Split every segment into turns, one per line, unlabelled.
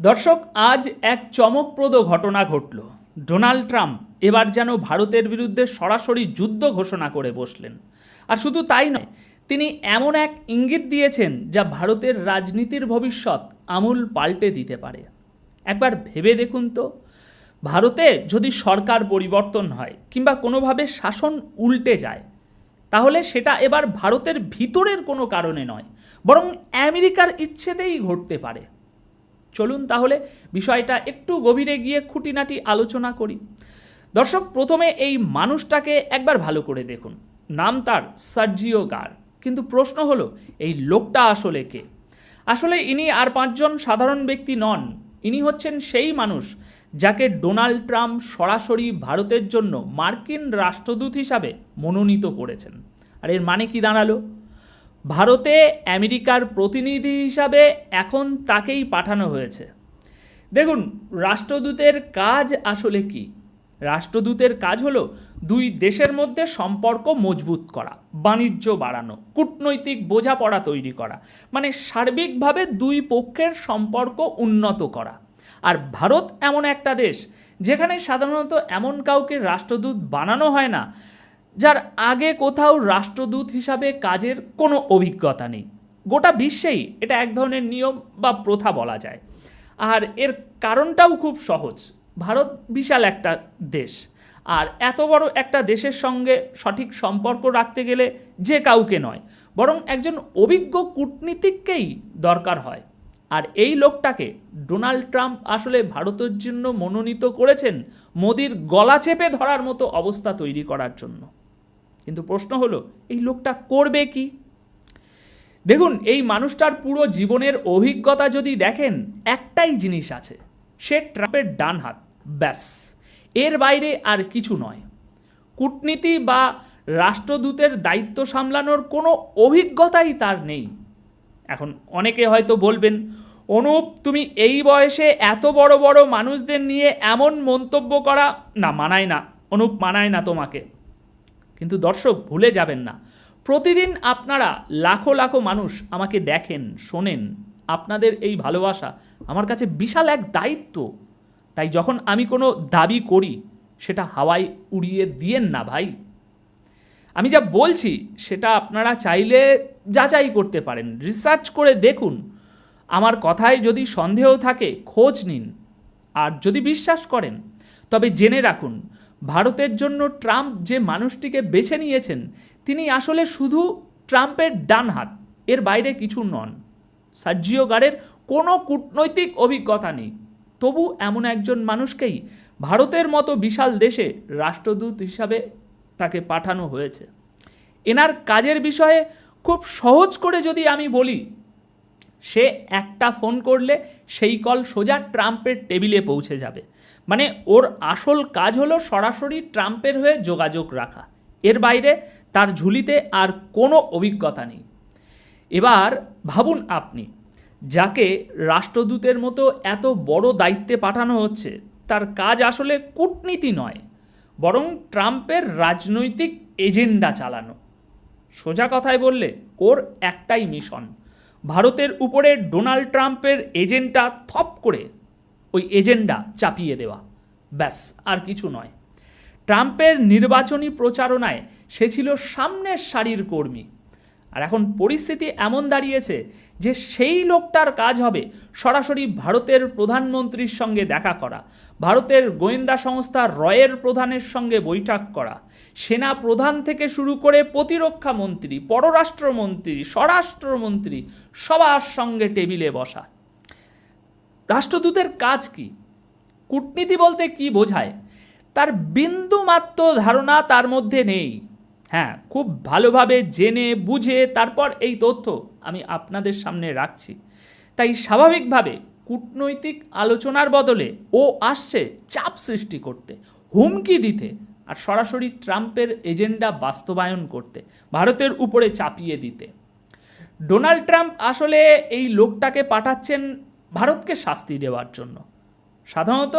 দর্শক, আজ এক চমকপ্রদ ঘটনা ঘটল। ডোনাল্ড ট্রাম্প এবার যেন ভারতের বিরুদ্ধে সরাসরি যুদ্ধ ঘোষণা করে বসলেন। আর শুধু তাই নয়, তিনি এমন এক ইঙ্গিত দিয়েছেন যা ভারতের রাজনীতির ভবিষ্যৎ আমূল পাল্টে দিতে পারে। একবার ভেবে দেখুন তো, ভারতে যদি সরকার পরিবর্তন হয় কিংবা কোনোভাবে শাসন উল্টে যায়, তাহলে সেটা এবার ভারতের ভিতরের কোনো কারণে নয়, বরং আমেরিকার ইচ্ছেতেই ঘটতে পারে। চলুন তাহলে বিষয়টা একটু গভীরে গিয়ে খুঁটিনাটি আলোচনা করি। দর্শক, প্রথমে এই মানুষটাকে একবার ভালো করে দেখুন। নাম তার, সার্জিও গার। কিন্তু প্রশ্ন হলো, এই লোকটা আসলে কে? আসলে ইনি আর পাঁচজন সাধারণ ব্যক্তি নন। ইনি হচ্ছেন সেই মানুষ যাকে ডোনাল্ড ট্রাম্প সরাসরি ভারতের জন্য মার্কিন রাষ্ট্রদূত হিসাবে মনোনীত করেছেন। আর এর মানে কি দাঁড়াল? ভারতে আমেরিকার প্রতিনিধি হিসাবে এখন তাকেই পাঠানো হয়েছে। দেখুন, রাষ্ট্রদূতের কাজ আসলে কি? রাষ্ট্রদূতের কাজ হলো দুই দেশের মধ্যে সম্পর্ক মজবুত করা, বাণিজ্য বাড়ানো, কূটনৈতিক বোঝাপড়া তৈরি করা মানে সার্বিকভাবে দুই পক্ষের সম্পর্ক উন্নত করা। আর ভারত এমন একটা দেশ, যেখানে সাধারণত এমন কাউকে রাষ্ট্রদূত বানানো হয় না যার আগে কোথাও রাষ্ট্রদূত হিসাবে কাজের কোনো অভিজ্ঞতা নেই। গোটা বিশ্বেই এটা এক ধরনের নিয়ম বা প্রথা বলা যায়। আর এর কারণটাও খুব সহজ। ভারত বিশাল একটা দেশ। আর এত বড় একটা দেশের সঙ্গে সঠিক সম্পর্ক রাখতে গেলে যে কাউকে নয়, বরং একজন অভিজ্ঞ কূটনীতিককেই দরকার হয়। আর এই লোকটাকে ডোনাল্ড ট্রাম্প আসলে ভারতের জন্য মনোনীত করেছেন মোদির গলা চেপে ধরার মতো অবস্থা তৈরি করার জন্য। কিন্তু প্রশ্ন হলো, এই লোকটা করবে কি? দেখুন, এই মানুষটার পুরো জীবনের অভিজ্ঞতা যদি দেখেন, একটাই জিনিস আছে, সে ট্রাম্পের ডান হাত, ব্যাস। এর বাইরে আর কিছু নয়। কূটনীতি বা রাষ্ট্রদূতের দায়িত্ব সামলানোর কোনো অভিজ্ঞতাই তার নেই। এখন অনেকে হয়তো বলবেন, অনুপ, তুমি এই বয়সে এত বড় বড় মানুষদের নিয়ে এমন মন্তব্য করা, না, মানায় না। অনুপ, মানায় না তোমাকে। কিন্তু দর্শক ভুলে যাবেন না। প্রতিদিন আপনারা লাখো লাখো মানুষ আমাকে দেখেন, শোনেন। আপনাদের এই ভালোবাসা আমার কাছে বিশাল এক দায়িত্ব। তাই যখন আমি কোনো দাবি করি, সেটা হাওয়ায় উড়িয়ে দিয়েন না ভাই। আমি যা বলছি, সেটা আপনারা চাইলে যাচাই করতে পারেন। রিসার্চ করে দেখুন। আমার কথায় যদি সন্দেহ থাকে, খোঁজ নিন। আর যদি বিশ্বাস করেন, তবে জেনে রাখুন ভারতের জন্য ট্রাম্প যে মানুষটিকে বেছে নিয়েছেন, তিনি আসলে শুধু ট্রাম্পের ডান হাত, এর বাইরে কিছু নন। সার্জিও গারের কোনো কূটনৈতিক অভিজ্ঞতা নেই। তবু এমন একজন মানুষকেই ভারতের মতো বিশাল দেশে রাষ্ট্রদূত হিসাবে তাকে পাঠানো হয়েছে। এনার কাজের বিষয়ে খুব সহজ করে যদি আমি বলি, সে একটা ফোন করলে সেই কল সোজা ট্রাম্পের টেবিলে পৌঁছে যাবে। মানে ওর আসল কাজ হলো সরাসরি ট্রাম্পের হয়ে যোগাযোগ রাখা। এর বাইরে তার ঝুলিতে আর কোনো অভিজ্ঞতা নেই। এবার ভাবুন আপনি, যাকে রাষ্ট্রদূতের মতো এত বড় দায়িত্বে পাঠানো হচ্ছে, তার কাজ আসলে কূটনীতি নয়, বরং ট্রাম্পের রাজনৈতিক এজেন্ডা চালানো। সোজা কথায় বললে, ওর একটাই মিশন, ভারতের উপরে ডোনাল্ড ট্রাম্পের এজেন্ডা থপ করে ওই এজেন্ডা চাপিয়ে দেওয়া। ব্যাস, আর কিছু নয়। ট্রাম্পের নির্বাচনী প্রচারণায় সে ছিল সামনের সারির কর্মী। আর এখন পরিস্থিতি এমন দাঁড়িয়েছে যে সেই লোকটার কাজ হবে সরাসরি ভারতের প্রধানমন্ত্রীর সঙ্গে দেখা করা, ভারতের গোয়েন্দা সংস্থা রয়ের প্রধানের সঙ্গে বৈঠক করা, সেনা প্রধান থেকে শুরু করে প্রতিরক্ষা মন্ত্রী, পররাষ্ট্রমন্ত্রী, স্বরাষ্ট্রমন্ত্রী সবার সঙ্গে টেবিলে বসা। রাষ্ট্রদূতের কাজ কি? কূটনীতি বলতে কি বোঝায়? তার বিন্দুমাত্র ধারণা তার মধ্যে নেই। হ্যাঁ খুব ভালোভাবে জেনে, বুঝে তারপর এই তথ্য আমি আপনাদের সামনে রাখছি। তাই স্বাভাবিকভাবে কূটনৈতিক আলোচনার বদলে ও আসছে চাপ সৃষ্টি করতে, হুমকি দিতে আর সরাসরি ট্রাম্পের এজেন্ডা বাস্তবায়ন করতে, ভারতের উপরে চাপিয়ে দিতে। ডোনাল্ড ট্রাম্প আসলে এই লোকটাকে পাঠাচ্ছেন ভারতকে শাস্তি দেওয়ার জন্য। সাধারণত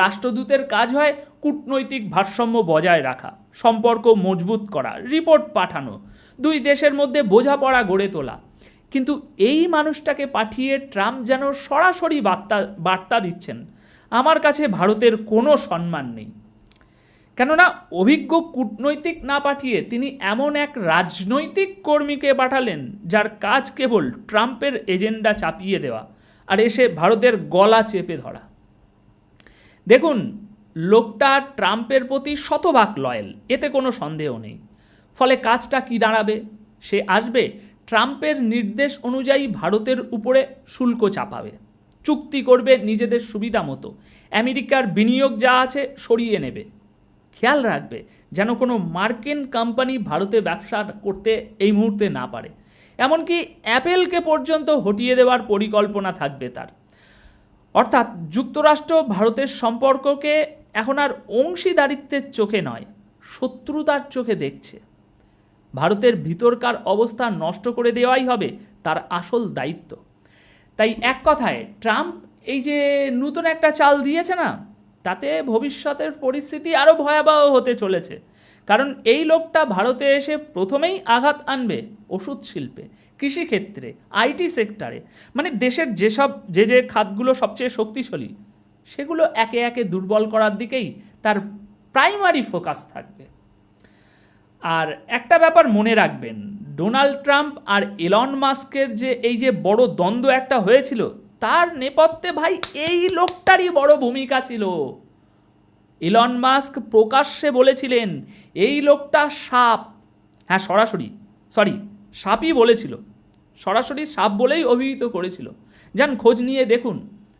রাষ্ট্রদূতের কাজ হয় কূটনৈতিক ভারসাম্য বজায় রাখা, সম্পর্ক মজবুত করা, রিপোর্ট পাঠানো, দুই দেশের মধ্যে বোঝাপড়া গড়ে তোলা। কিন্তু এই মানুষটাকে পাঠিয়ে ট্রাম্প যেন সরাসরি বার্তা বার্তা দিচ্ছেন, আমার কাছে ভারতের কোনো সম্মান নেই। কেননা অভিজ্ঞ কূটনৈতিক না পাঠিয়ে তিনি এমন এক রাজনৈতিক কর্মীকে পাঠালেন, যার কাজ কেবল ট্রাম্পের এজেন্ডা চাপিয়ে দেওয়া। আর এসে ভারতের গলা চেপে ধরা। দেখুন, লোকটা ট্রাম্পের প্রতি শতভাগ লয়েল, এতে কোনো সন্দেহ নেই। ফলে কাজটা কি দাঁড়াবে? সে আসবে, ট্রাম্পের নির্দেশ অনুযায়ী ভারতের উপরে শুল্ক চাপাবে। চুক্তি করবে নিজেদের সুবিধা মতো। আমেরিকার বিনিয়োগ যা আছে সরিয়ে নেবে। খেয়াল রাখবে, যেন কোনো মার্কিন কোম্পানি ভারতে ব্যবসা করতে এই মুহূর্তে না পারে। এমনকি অ্যাপেলকে পর্যন্ত হটিয়ে দেওয়ার পরিকল্পনা থাকবে তার। অর্থাৎ যুক্তরাষ্ট্র ভারতের সম্পর্ককে এখন আর অংশীদারিত্বের চোখে নয়, শত্রুতার চোখে দেখছে। ভারতের ভিতরকার অবস্থা নষ্ট করে দেওয়াই হবে তার আসল দায়িত্ব। তাই এক কথায়, ট্রাম্প এই যে নতুন একটা চাল দিয়েছে না, তাতে ভবিষ্যতের পরিস্থিতি আরও ভয়াবহ হতে চলেছে। কারণ এই লোকটা ভারতে এসে প্রথমেই আঘাত আনবে ওষুধ শিল্পে, কৃষিক্ষেত্রে, আইটি সেক্টরে মানে দেশের যেসব, যে যে খাতগুলো সবচেয়ে শক্তিশালী, সেগুলো একে একে দুর্বল করার দিকেই তার প্রাইমারি ফোকাস থাকবে। আর একটা ব্যাপার মনে রাখবেন, ডোনাল্ড ট্রাম্প আর এলন মাস্কের যে এই যে বড় দ্বন্দ্ব একটা হয়েছিল, তার নেপথ্যে ভাই এই লোকটারই বড় ভূমিকা ছিল। ইলন মাস্ক প্রকাশ্যে বলেছিলেন, এই লোকটা সাপ। হ্যাঁ সরাসরি সরি সাপই বলেছিল। সরাসরি সাপ বলেই অভিহিত করেছিল। যান, খোঁজ নিয়ে দেখুন,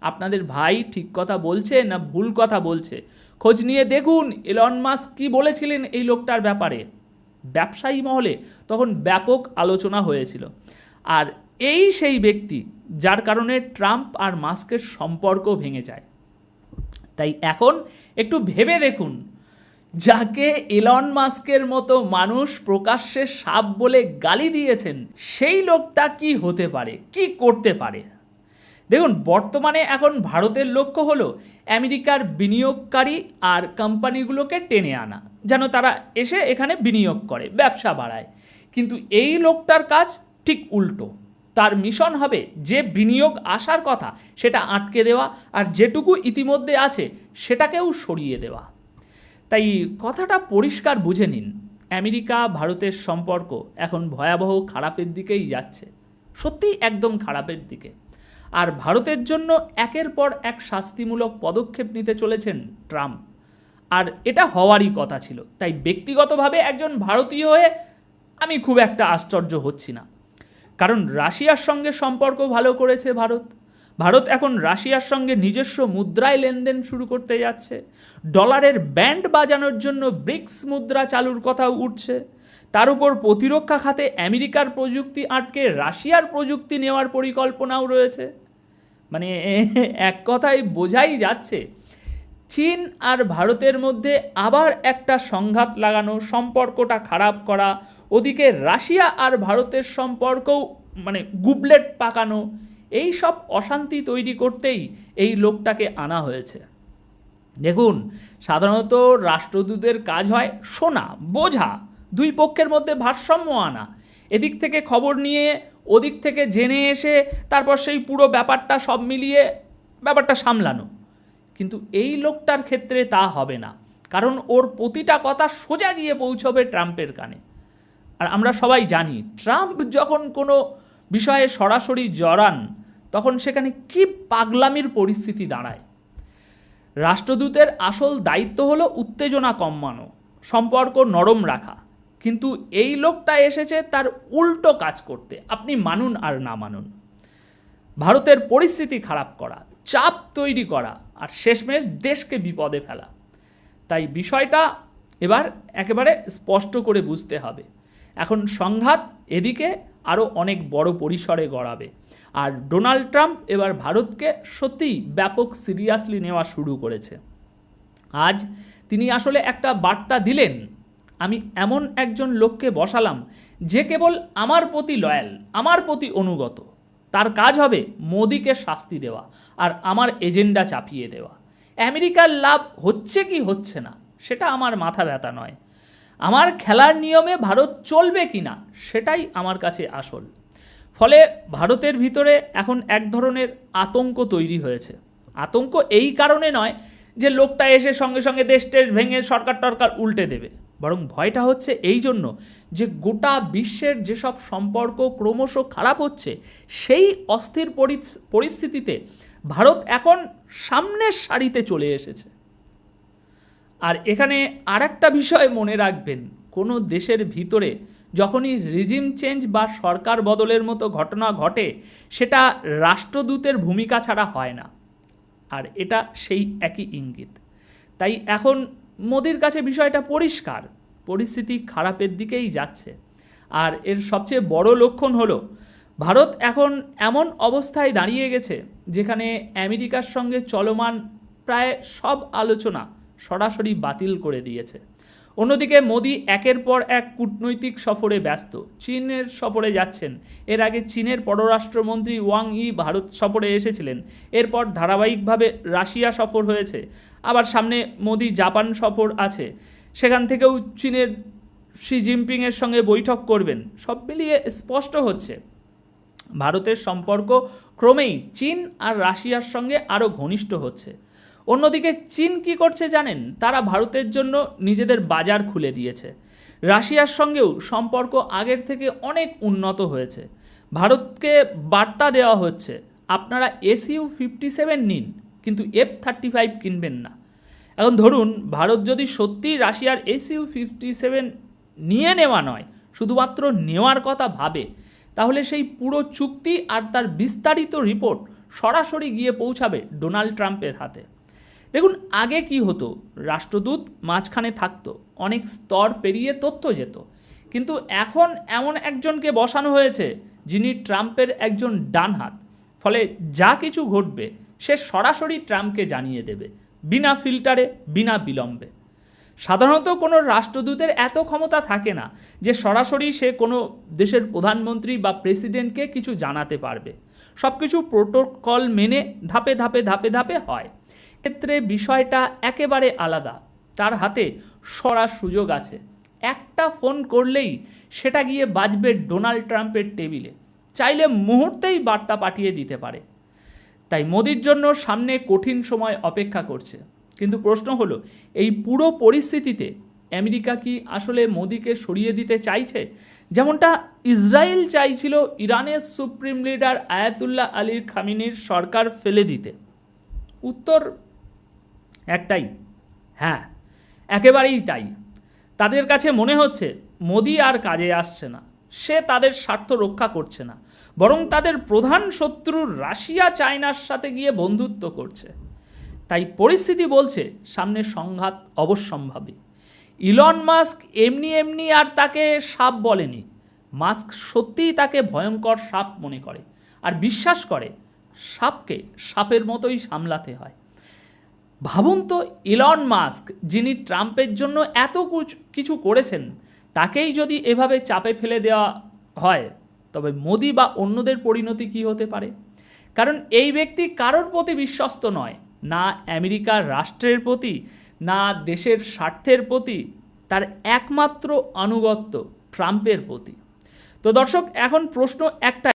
আপনাদের ভাই ঠিক কথা বলছে না ভুল কথা বলছে? খোঁজ নিয়ে দেখুন এলন মাস্ক কি বলেছিলেন এই লোকটার ব্যাপারে? ব্যবসায়ী মহলে তখন ব্যাপক আলোচনা হয়েছিল। আর এই সেই ব্যক্তি, যার কারণে ট্রাম্প আর মাস্কের সম্পর্ক ভেঙে যায়। তাই এখন একটু ভেবে দেখুন। যাকে এলন মাস্কের মতো মানুষ প্রকাশ্যে সাপ বলে গালি দিয়েছেন, সেই লোকটা কি হতে পারে, কি করতে পারে? দেখুন, বর্তমানে এখন ভারতের লক্ষ্য হলো আমেরিকার বিনিয়োগকারী আর কোম্পানিগুলোকে টেনে আনা, যেন তারা এসে এখানে বিনিয়োগ করে, ব্যবসা বাড়ায়। কিন্তু এই লোকটার কাজ ঠিক উল্টো। তার মিশন হবে যে বিনিয়োগ আসার কথা, সেটা আটকে দেওয়া আর যেটুকু ইতিমধ্যে আছে, সেটাকেও সরিয়ে দেওয়া। তাই কথাটা পরিষ্কার বুঝে নিন। আমেরিকা, ভারতের সম্পর্ক এখন ভয়াবহ খারাপের দিকেই যাচ্ছে। সত্যিই একদম খারাপের দিকে। আর ভারতের জন্য একের পর এক শাস্তিমূলক পদক্ষেপ নিতে চলেছেন ট্রাম্প। আর এটা হওয়ারই কথা ছিল। তাই ব্যক্তিগতভাবে একজন ভারতীয় হয়ে আমি খুব একটা আশ্চর্য হচ্ছি না। কারণ রাশিয়ার সঙ্গে সম্পর্ক ভালো করেছে ভারত। ভারত এখন রাশিয়ার সঙ্গে নিজস্ব মুদ্রায় লেনদেন শুরু করতে যাচ্ছে। ডলারের ব্যান্ড বাজানোর জন্য ব্রিক্স মুদ্রা চালুর কথাও উঠছে। তার উপর প্রতিরক্ষা খাতে আমেরিকার প্রযুক্তি আটকে রাশিয়ার প্রযুক্তি নেওয়ার পরিকল্পনাও রয়েছে। মানে এক কথায় বোঝাই যাচ্ছে চীন আর ভারতের মধ্যে আবার একটা সংঘাত লাগানো, সম্পর্কটা খারাপ করা, ওদিকে রাশিয়া আর ভারতের সম্পর্কও মানে গুবলেট পাকানো, এই সব অশান্তি তৈরি করতেই এই লোকটাকে আনা হয়েছে। দেখুন, সাধারণত রাষ্ট্রদূতের কাজ হয় শোনা বোঝা, দুই পক্ষের মধ্যে ভারসাম্য আনা। এদিক থেকে খবর নিয়ে, ওদিক থেকে জেনে এসে, তারপর সেই পুরো ব্যাপারটা সব মিলিয়ে ব্যাপারটা সামলানো। কিন্তু এই লোকটার ক্ষেত্রে তা হবে না। কারণ ওর প্রতিটা কথা সোজা গিয়ে পৌঁছবে ট্রাম্পের কানে। আর আমরা সবাই জানি, ট্রাম্প যখন কোনো বিষয়ে সরাসরি জড়ান, তখন সেখানে কি পাগলামির পরিস্থিতি দাঁড়ায়। রাষ্ট্রদূতের আসল দায়িত্ব হলো উত্তেজনা কমানো, সম্পর্ক নরম রাখা। কিন্তু এই লোকটা এসেছে তার উল্টো কাজ করতে। আপনি মানুন আর না মানুন। ভারতের পরিস্থিতি খারাপ করা চাপ তৈরি করা আর শেষমেশ দেশকে বিপদে ফেলা। তাই বিষয়টা এবার একেবারে স্পষ্ট করে বুঝতে হবে। এখন সংঘাত এদিকে আরও অনেক বড় পরিসরে গড়াবে আর ডোনাল্ড ট্রাম্প এবার ভারতকে সত্যিই ব্যাপক সিরিয়াসলি নেওয়া শুরু করেছে। আজ তিনি আসলে একটা বার্তা দিলেন, আমি এমন একজন লোককে বসালাম যে কেবল আমার প্রতি লয়াল, আমার প্রতি অনুগত। তার কাজ হবে মোদিকে শাস্তি দেওয়া আর আমার এজেন্ডা চাপিয়ে দেওয়া। আমেরিকার লাভ হচ্ছে কি হচ্ছে না, সেটা আমার মাথা ব্যথা নয়। আমার খেলার নিয়মে ভারত চলবে কি না, সেটাই আমার কাছে আসল। ফলে ভারতের ভিতরে এখন এক ধরনের আতঙ্ক তৈরি হয়েছে। আতঙ্ক এই কারণে নয় যে লোকটা এসে সঙ্গে সঙ্গে দেশ টেশ ভেঙে সরকার টরকার উল্টে দেবে। বরং ভয়টা হচ্ছে এই জন্য যে গোটা বিশ্বের যেসব সম্পর্ক ক্রমশ খারাপ হচ্ছে, সেই অস্থির পরিস্থিতিতে ভারত এখন সামনের সারিতে চলে এসেছে। আর এখানে আর একটা বিষয় মনে রাখবেন, কোনো দেশের ভিতরে যখনই রিজিম চেঞ্জ বা সরকার বদলের মতো ঘটনা ঘটে, সেটা রাষ্ট্রদূতের ভূমিকা ছাড়া হয় না। আর এটা সেই একই ইঙ্গিত। তাই এখন মোদির কাছে বিষয়টা পরিষ্কার। পরিস্থিতি খারাপের দিকেই যাচ্ছে। আর এর সবচেয়ে বড় লক্ষণ হলো, ভারত এখন এমন অবস্থায় দাঁড়িয়ে গেছে, যেখানে আমেরিকার সঙ্গে চলমান প্রায় সব আলোচনা সরাসরি বাতিল করে দিয়েছে। অন্যদিকে মোদি একের পর এক কূটনৈতিক সফরে ব্যস্ত। চীনের সফরে যাচ্ছেন। এর আগে চীনের পররাষ্ট্রমন্ত্রী ওয়াং ই ভারত সফরে এসেছিলেন। এরপর ধারাবাহিকভাবে রাশিয়া সফর হয়েছে। আবার সামনে মোদি জাপান সফর আছে। সেখান থেকেও চীনের শি জিনপিংয়ের সঙ্গে বৈঠক করবেন। সব মিলিয়ে স্পষ্ট হচ্ছে, ভারতের সম্পর্ক ক্রমেই চীন আর রাশিয়ার সঙ্গে আরও ঘনিষ্ঠ হচ্ছে। অন্যদিকে চীন কি করছে জানেন? তারা ভারতের জন্য নিজেদের বাজার খুলে দিয়েছে। রাশিয়ার সঙ্গেও সম্পর্ক আগের থেকে অনেক উন্নত হয়েছে। ভারতকে বার্তা দেওয়া হচ্ছে, আপনারা এসইউ ফিফটি সেভেন নিন, কিন্তু এফ থার্টি ফাইভ কিনবেন না। এখন ধরুন, ভারত যদি সত্যিই রাশিয়ার এসইউ ফিফটি সেভেন নিয়ে নেওয়া নয়, শুধুমাত্র নেওয়ার কথা ভাবে, তাহলে সেই পুরো চুক্তি আর তার বিস্তারিত রিপোর্ট সরাসরি গিয়ে পৌঁছাবে ডোনাল্ড ট্রাম্পের হাতে। দেখুন, আগে কি হতো? রাষ্ট্রদূত মাঝখানে থাকতো, অনেক স্তর পেরিয়ে তথ্য যেত। কিন্তু এখন এমন একজনকে বসানো হয়েছে, যিনি ট্রাম্পের একজন ডান হাত ফলে যা কিছু ঘটবে, সে সরাসরি ট্রাম্পকে জানিয়ে দেবে, বিনা ফিল্টারে, বিনা বিলম্বে। সাধারণত কোনো রাষ্ট্রদূতের এত ক্ষমতা থাকে না, যে সরাসরি সে কোনো দেশের প্রধানমন্ত্রী বা প্রেসিডেন্টকে কিছু জানাতে পারবে। সব কিছু প্রোটোকল মেনে ধাপে ধাপে ধাপে ধাপে হয়। ক্ষেত্রে বিষয়টা একেবারে আলাদা। তার হাতে সরার সুযোগ আছে। একটা ফোন করলেই সেটা গিয়ে বাজবে ডোনাল্ড ট্রাম্পের টেবিলে। চাইলে মুহূর্তেই বার্তা পাঠিয়ে দিতে পারে। তাই মোদির জন্য সামনে কঠিন সময় অপেক্ষা করছে। কিন্তু প্রশ্ন হলো, এই পুরো পরিস্থিতিতে আমেরিকা কি আসলে মোদিকে সরিয়ে দিতে চাইছে? যেমনটা ইসরায়েল চাইছিল ইরানের সুপ্রিম লিডার আয়াতুল্লাহ আলীর খামিনির সরকার ফেলে দিতে। উত্তর একটাই। হ্যাঁ একেবারেই তাই। তাদের কাছে মনে হচ্ছে মোদি আর কাজে আসছে না। সে তাদের স্বার্থ রক্ষা করছে না। বরং তাদের প্রধান শত্রু রাশিয়া, চায়নার সাথে গিয়ে বন্ধুত্ব করছে। তাই পরিস্থিতি বলছে সামনে সংঘাত অবশ্যম্ভাবী। ইলন মাস্ক এমনি এমনি আর তাকে সাপ বলেনি। মাস্ক সত্যিই তাকে ভয়ঙ্কর সাপ মনে করে। আর বিশ্বাস করে, সাপকে সাপের মতোই সামলাতে হয়। ভাবুন তো ইলন মাস্ক যিনি ট্রাম্পের জন্য এত কিছু করেছেন, তাকেই যদি এভাবে চাপে ফেলে দেওয়া হয়, তবে মোদি বা অন্যদের পরিণতি কি হতে পারে? কারণ এই ব্যক্তি কারোর প্রতি বিশ্বস্ত নয়, না আমেরিকার রাষ্ট্রের প্রতি, না দেশের স্বার্থের প্রতি, তার একমাত্র আনুগত্য ট্রাম্পের প্রতি। তো দর্শক, এখন প্রশ্ন একটা